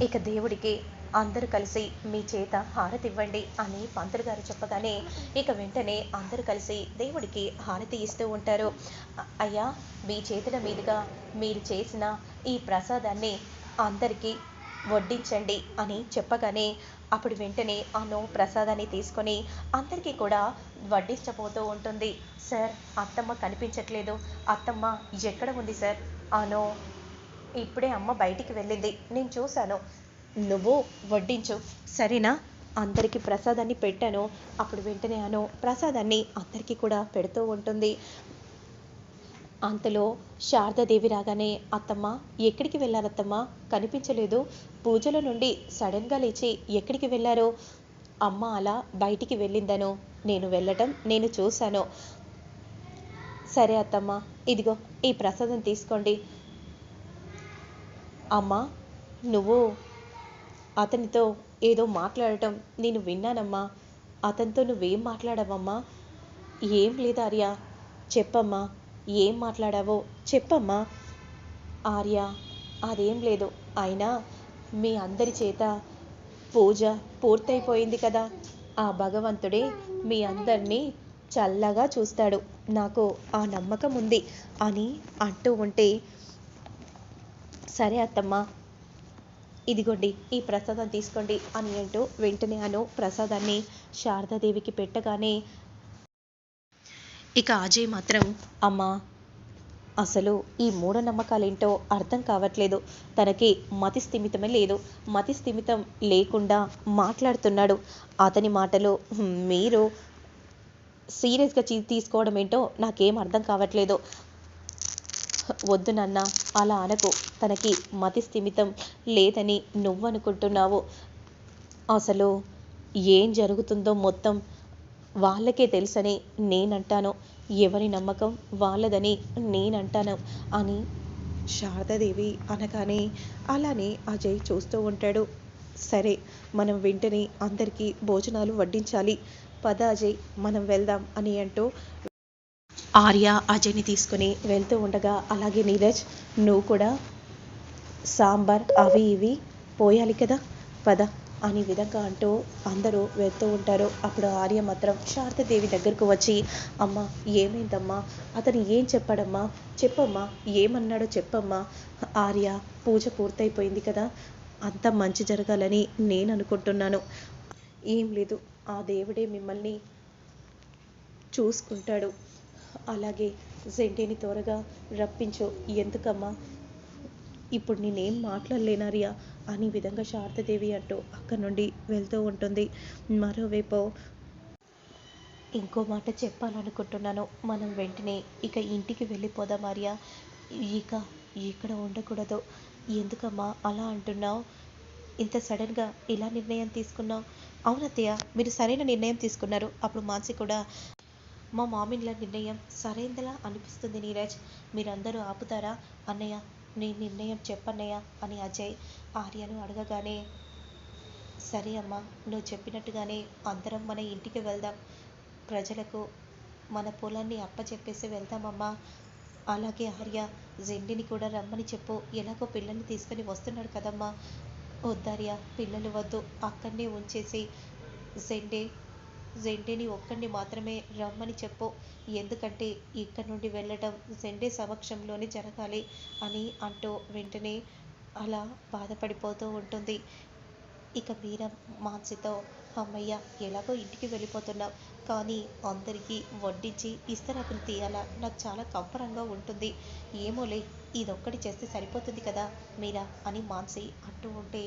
ఇక దేవుడికి అందరూ కలిసి మీ చేత హారతి ఇవ్వండి అని పంతులు గారు చెప్పగానే ఇక వెంటనే అందరూ కలిసి దేవుడికి హారతి ఇస్తూ ఉంటారు. అయ్యా మీ చేతుల మీదుగా మీరు చేసిన ఈ ప్రసాదాన్ని అందరికీ వడ్డించండి అని చెప్పగానే అప్పుడు వెంటనే అను ప్రసాదాన్ని తీసుకొని అందరికీ కూడా వడ్డించబోతూ ఉంటుంది. సార్ అత్తమ్మ కనిపించట్లేదు. అత్తమ్మ ఎక్కడ ఉంది సార్? అను ఇప్పుడే అమ్మ బయటికి వెళ్ళింది. నేను చూశాను. నువ్వు వడ్డించు. సరేనా? అందరికీ ప్రసాదాన్ని పెట్టాను. అప్పుడు వెంటనే అను ప్రసాదాన్ని అందరికీ కూడా పెడుతూ ఉంటుంది. అంతలో శారదాదేవి రాగానే అత్తమ్మ ఎక్కడికి వెళ్ళారత్తమ్మ? కనిపించలేదు. పూజల నుండి సడన్గా లేచి ఎక్కడికి వెళ్ళారు? అమ్మ అలా బయటికి వెళ్ళిందను. నేను వెళ్ళటం నేను చూశాను. సరే అత్తమ్మ ఇదిగో ఈ ప్రసాదం తీసుకోండి. అమ్మా నువ్వు అతనితో ఏదో మాట్లాడటం నేను విన్నానమ్మా. అతనితో నువ్వేం మాట్లాడావమ్మా? ఏం లేదు ఆర్య. చెప్పమ్మా ఏం మాట్లాడావో చెప్పమ్మా. ఆర్య అదేం లేదు. అయినా మీ అందరి చేత పూజ పూర్తయిపోయింది కదా. ఆ భగవంతుడే మీ అందరినీ చల్లగా చూస్తాడు. నాకు ఆ నమ్మకం ఉంది అని అంటూ ఉంటే సరే అత్తమ్మ. ఇదిగోండి ఈ ప్రసాదం తీసుకోండి అని అంటూ వెంటనే అను ప్రసాదాన్ని శారదాదేవికి పెట్టగానే ఇక అజయ్ మాత్రం అమ్మా అసలు ఈ మూఢనమ్మకాలేంటో అర్థం కావట్లేదు. తనకి మతి స్థిమితమే లేదు. మతి స్థిమితం లేకుండా మాట్లాడుతున్నాడు. అతని మాటలు మీరు సీరియస్గా తీసుకోవడం ఏంటో నాకేం అర్థం కావట్లేదు. వద్దు నాన్న అలా అనకు. తనకి మతి స్థిమితం లేదని నువ్వనుకుంటున్నావు. అసలు ఏం జరుగుతుందో మొత్తం వాళ్ళకే తెలుసని నేనంటాను. ఎవరి నమ్మకం వాళ్ళదని నేనంటాను అని శారదాదేవి అనగానే అలానే అజయ్ చూస్తూ ఉంటాడు. సరే మనం వెంటనే అందరికీ భోజనాలు వడ్డించాలి. పద అజయ్ మనం వెళ్దాం అని అంటూ ఆర్య అజయ్ని తీసుకుని వెళ్తూ ఉండగా అలాగే నీరజ్ నువ్వు కూడా సాంబార్ అవి ఇవి పోయాలి కదా పద అని విధంగా అంటూ అందరూ వెళ్తూ ఉంటారు. అప్పుడు ఆర్య మాత్రం శారదాదేవి దగ్గరకు వచ్చి అమ్మ ఏమైందమ్మా? అతను ఏం చెప్పాడమ్మా? చెప్పమ్మా ఏమన్నాడో చెప్పమ్మా? ఆర్య పూజ పూర్తయిపోయింది కదా అంత మంచి జరగాలని నేను అనుకుంటున్నాను. ఏం లేదు ఆ దేవుడే మిమ్మల్ని చూసుకుంటాడు. అలాగే జెండేని త్వరగా రప్పించు. ఎందుకమ్మా? ఇప్పుడు నేనేం మాట్లాడలేనారియా అని విధంగా శారదదేవి అంటూ అక్కడి నుండి వెళ్తూ ఉంటుంది. మరోవైపు ఇంకో మాట చెప్పాలనుకుంటున్నాను. మనం వెంటనే ఇక ఇంటికి వెళ్ళిపోదాం ఆర్య ఇక ఇక్కడ ఉండకూడదు. ఎందుకమ్మా అలా అంటున్నావు? ఇంత సడన్గా ఇలా నిర్ణయం తీసుకున్నావు? అవునత్తయ్య మీరు సరైన నిర్ణయం తీసుకున్నారు. అప్పుడు మానసి కూడా మా మామిన్ల నిర్ణయం సరైందలా అనిపిస్తుంది నీరజ్. మీరందరూ ఆపుతారా? అన్నయ్య నీ నిర్ణయం చెప్పన్నయ్య అని అజయ్ ఆర్యను అడగగానే సరే అమ్మా నువ్వు చెప్పినట్టుగానే అందరం మన ఇంటికి వెళ్దాం. ప్రజలకు మన పొలాన్ని అప్పచెప్పేసి వెళ్దామమ్మా అలాగే ఆర్య జెండిని కూడా రమ్మని చెప్పు. ఎలాగో పిల్లల్ని తీసుకొని వస్తున్నాడు కదమ్మా. వద్దార్య పిల్లలు వద్దు. అక్కడనే ఉంచేసి జెండే జెండేని ఒక్కడిని మాత్రమే రమ్మని చెప్పు. ఎందుకంటే ఇక్కడ నుండి వెళ్ళటం జెండే సమక్షంలోనే జరగాలి అని అంటూ వెంటనే అలా బాధపడిపోతూ ఉంటుంది. ఇక మీర మాన్సితో అమ్మయ్య ఎలాగో ఇంటికి వెళ్ళిపోతున్నాం. కానీ అందరికీ వడ్డించి ఇస్తరాకులు తీయాలా? నాకు చాలా కంపరంగా ఉంటుంది. ఏమోలే ఇదొక్కటి చేస్తే సరిపోతుంది కదా మీరా? అని మాన్సి అంటూ ఉంటే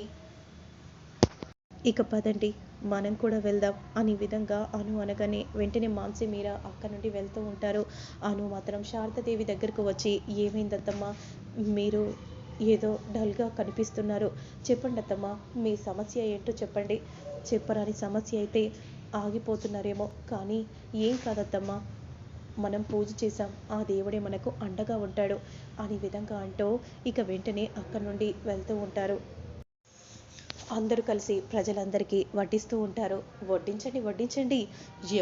ఇక పదండి మనం కూడా వెళ్దాం అనే విధంగా అను అనగానే వెంటనే మాన్సి మీర అక్క నుండి వెళ్తూ ఉంటారు. అను మాత్రం శారదాదేవి దగ్గరకు వచ్చి ఏమైందత్తమ్మా? మీరు ఏదో డల్గా కనిపిస్తున్నారు. చెప్పండి అత్తమ్మా మీ సమస్య ఏంటో చెప్పండి. చెప్పరాని సమస్య అయితే ఆగిపోతున్నారేమో. కానీ ఏం కాదత్తమ్మా? మనం పూజ చేసాం ఆ దేవుడే మనకు అండగా ఉంటాడు. అనే విధంగా అంటూ ఇక వెంటనే అక్కడి నుండి వెళ్తూ ఉంటారు. అందరూ కలిసి ప్రజలందరికీ వడ్డిస్తూ ఉంటారు. వడ్డించండి వడ్డించండి.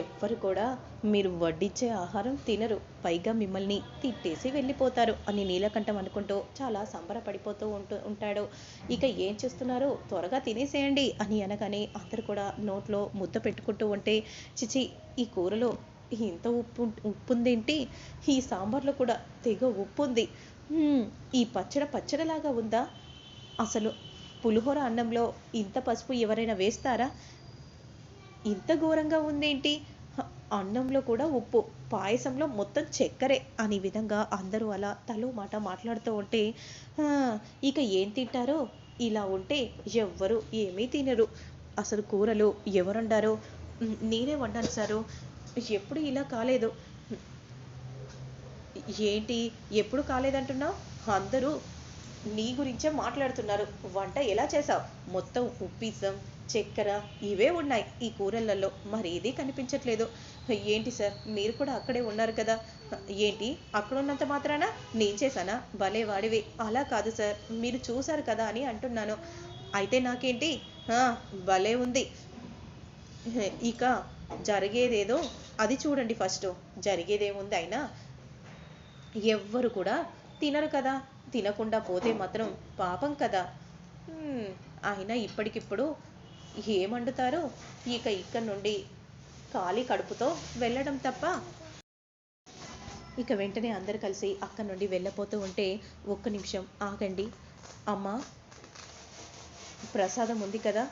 ఎవ్వరు కూడా మీరు వడ్డించే ఆహారం తినరు. పైగా మిమ్మల్ని తిట్టేసి వెళ్ళిపోతారు అని నీలకంఠం అనుకుంటూ చాలా సంబరపడిపోతూ ఉంటూ ఉంటాడు. ఇక ఏం చేస్తున్నారు త్వరగా తినేసేయండి అని అనగానే అందరు కూడా నోట్లో ముద్ద పెట్టుకుంటూ ఉంటే చిచి ఈ కూరలో ఇంత ఉప్పు ఉప్పు ఉందేంటి ఈ సాంబార్లో కూడా తెగ ఉప్పు ఉంది ఈ పచ్చడి పచ్చడిలాగా ఉందా? అసలు పులిహోర అన్నంలో ఇంత పసుపు ఎవరైనా వేస్తారా? ఇంత ఘోరంగా ఉందేంటి? అన్నంలో కూడా ఉప్పు పాయసంలో మొత్తం చక్కెరే అనే విధంగా అందరూ అలా తలో మాట మాట్లాడుతూ ఉంటే ఇక ఏం తింటారో? ఇలా ఉంటే ఎవ్వరు ఏమీ తినరు. అసలు కూరలు ఎవరు వండారో నేనే వండాను సారు. ఎప్పుడు ఇలా కాలేదు. ఏంటి? ఎప్పుడు కాలేదంటున్నావు? అందరూ నీ గురించే మాట్లాడుతున్నారు. వంట ఎలా చేసావు మొత్తం ఉప్పిసం చక్కెర ఇవే ఉన్నాయి ఈ కూరలలో. మరి కనిపించట్లేదు. ఏంటి సార్? మీరు కూడా అక్కడే ఉన్నారు కదా. ఏంటి? అక్కడ ఉన్నంత మాత్రాన? నేను చేశానా? భలే వాడివి. అలా కాదు సార్. మీరు చూశారు కదా అని అంటున్నాను. అయితే నాకేంటి? భలే ఉంది. ఇక జరిగేదేదో అది చూడండి ఫస్ట్. జరిగేదేముంది అయినా ఎవ్వరు కూడా తినరు కదా. తినకుండా పోతే మాత్రం పాపం కదా. అయినా ఇప్పటికిప్పుడు ఏమండుతారో ఇక ఇక్కడ నుండి ఖాళీ కడుపుతో వెళ్ళడం తప్ప. ఇక వెంటనే అందరు కలిసి అక్కడి నుండి వెళ్ళపోతూ ఉంటే ఒక్క నిమిషం ఆగండి. అమ్మా ప్రసాదం ఉంది కదా.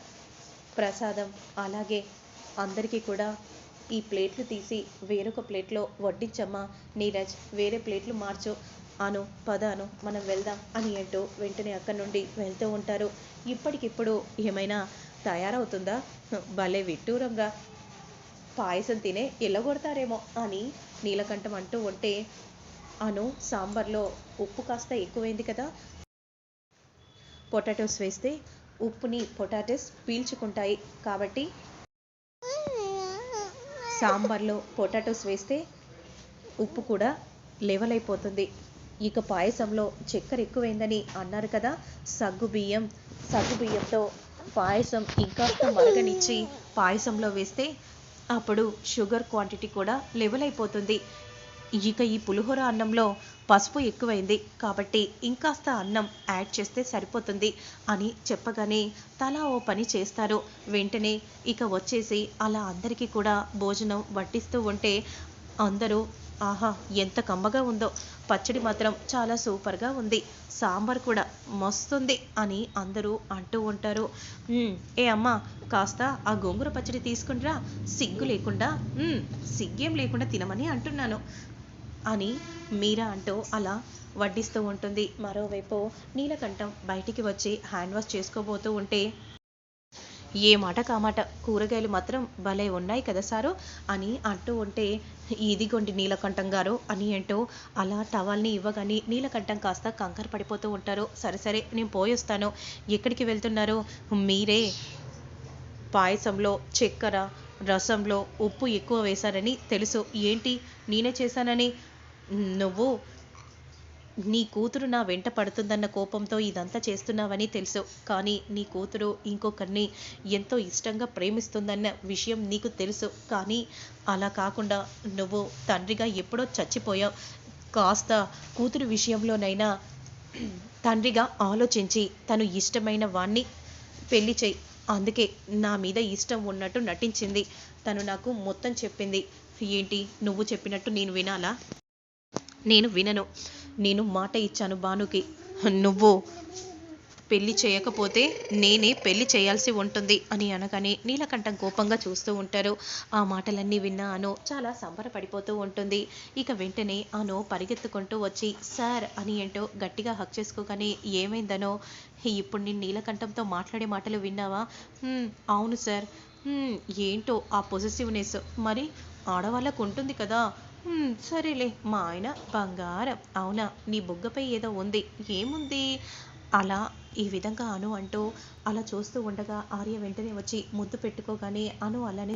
ప్రసాదం అలాగే అందరికీ కూడా ఈ ప్లేట్లు తీసి వేరొక ప్లేట్లో వడ్డించమ్మా. నీరజ్ వేరే ప్లేట్లు మార్చు. అను పద అను మనం వెళ్దాం అని అంటూ వెంటనే అక్కడి నుండి వెళ్తూ ఉంటారు. ఇప్పటికిప్పుడు ఏమైనా తయారవుతుందా? భలే విట్టూరంగా పాయసం తినే ఎల్లగొడతారేమో అని నీలకంఠం అంటూ ఉంటే అను సాంబార్లో ఉప్పు కాస్త ఎక్కువైంది కదా. పొటాటోస్ వేస్తే ఉప్పుని పొటాటోస్ పీల్చుకుంటాయి కాబట్టి. సాంబార్లో పొటాటోస్ వేస్తే ఉప్పు కూడా లెవెల్ అయిపోతుంది ఇక పాయసంలో చక్కెర ఎక్కువైందని అన్నారు కదా. సగ్గు బియ్యం సగ్గు బియ్యంతో పాయసం ఇంకాస్త మరగనిచ్చి పాయసంలో వేస్తే అప్పుడు షుగర్ క్వాంటిటీ కూడా లెవెల్ అయిపోతుంది. ఇక ఈ పులిహోర అన్నంలో పసుపు ఎక్కువైంది కాబట్టి ఇంకాస్త అన్నం యాడ్ చేస్తే సరిపోతుంది అని చెప్పగానే తలా ఓ పని చేస్తారు. వెంటనే ఇక వచ్చేసి అలా అందరికీ కూడా భోజనం వడ్డిస్తూ ఉంటే అందరూ ఆహా ఎంత కమ్మగా ఉందో. పచ్చడి మాత్రం చాలా సూపర్గా ఉంది. సాంబార్ కూడా మస్తుంది అని అందరూ అంటూ ఉంటారు. ఏ అమ్మా కాస్త ఆ గోంగూర పచ్చడి తీసుకుండ్రా సిగ్గు లేకుండా సిగ్గేం లేకుండా తినమని అంటున్నాను అని మీరా అంటూ అలా వడ్డిస్తూ ఉంటుంది. మరోవైపు నీలకంఠం బయటికి వచ్చి హ్యాండ్ వాష్ చేసుకోబోతూ ఉంటే ఏ మాట కామాట కూరగాయలు మాత్రం భలే ఉన్నాయి కదా సారు? అని అంటూ ఉంటే ఇదిగోండి నీలకంఠం గారు అని ఏంటో అలా టవల్ని ఇవ్వగానే నీలకంఠం కాస్త కంకర పడిపోతూ ఉంటారు. సరే సరే నేను పోయొస్తాను ఎక్కడికి వెళ్తున్నారు? మీరే పాయసంలో చక్కెర రసంలో ఉప్పు ఎక్కువ వేశారని తెలుసు. ఏంటి? నేనే చేశానని? నువ్వు నీ కూతురు నా వెంట పడుతుందన్న కోపంతో ఇదంతా చేస్తున్నావని తెలుసు. కానీ నీ కూతురు ఇంకొకరిని ఎంతో ఇష్టంగా ప్రేమిస్తుందన్న విషయం నీకు తెలుసు. కానీ అలా కాకుండా నువ్వు తండ్రిగా ఎప్పుడో చచ్చిపోయావు. కాస్త కూతురు విషయంలోనైనా తండ్రిగా ఆలోచించి తను ఇష్టమైన వాణ్ణి పెళ్ళి చేయి. అందుకే నా మీద ఇష్టం ఉన్నట్టు నటించింది. తను నాకు మొత్తం చెప్పింది. ఏంటి? నువ్వు చెప్పినట్టు నేను వినాలా? నేను వినను. నేను మాట ఇచ్చాను భానుకి. నువ్వు పెళ్ళి చేయకపోతే నేనే పెళ్ళి చేయాల్సి ఉంటుంది అని అనగానే నీలకంఠం కోపంగా చూస్తూ ఉంటారు. ఆ మాటలన్నీ విన్న అను చాలా సంబరపడిపోతూ ఉంటుంది. ఇక వెంటనే అను పరిగెత్తుకుంటూ వచ్చి సార్ అని ఏంటో గట్టిగా హక్ చేసుకోగానే ఏమైందనో? ఇప్పుడు నేను నీలకంఠంతో మాట్లాడే మాటలు విన్నావా? అవును సార్. ఏంటో? ఆ పొజిటివ్నెస్ మరి ఆడవాళ్ళకు ఉంటుంది కదా. సరేలే. మా ఆయన బంగారం. అవునా? నీ బుగ్గపై ఏదో ఉంది. ఏముంది? అలా ఈ విధంగా అను అంటూ అలా చూస్తూ ఉండగా ఆర్య వెంటనే వచ్చి ముద్దు పెట్టుకోగానే అను అలానే